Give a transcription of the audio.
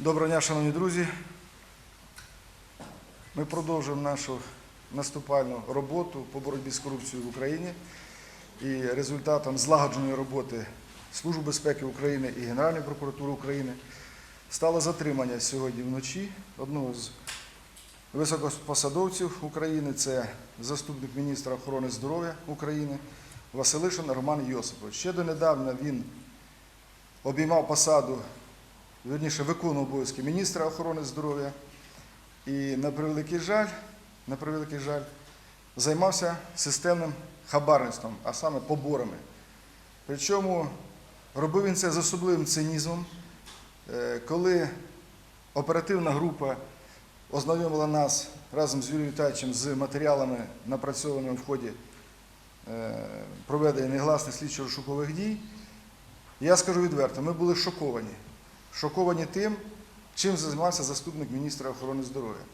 Доброго дня, шановні друзі. Ми продовжуємо нашу наступальну роботу по боротьбі з корупцією в Україні. І результатом злагодженої роботи Служби безпеки України і Генеральної прокуратури України стало затримання сьогодні вночі одного з високопосадовців України, це заступник міністра охорони здоров'я України Василишин Роман Йосипович. Ще донедавна він обіймав посаду вірніше виконував обов'язки міністра охорони здоров'я і на превеликий жаль, на превеликий жаль, займався системним хабарництвом, а саме поборами. Причому робив він це з особливим цинізмом, Е, коли оперативна група ознайомила нас разом з Юрієм Віталійовичем з матеріалами, напрацьованими в ході е, проведення негласних слідчо-розшукових дій, я скажу відверто, ми були шоковані. Шоковані тим, чим займався заступник міністра охорони здоров'я.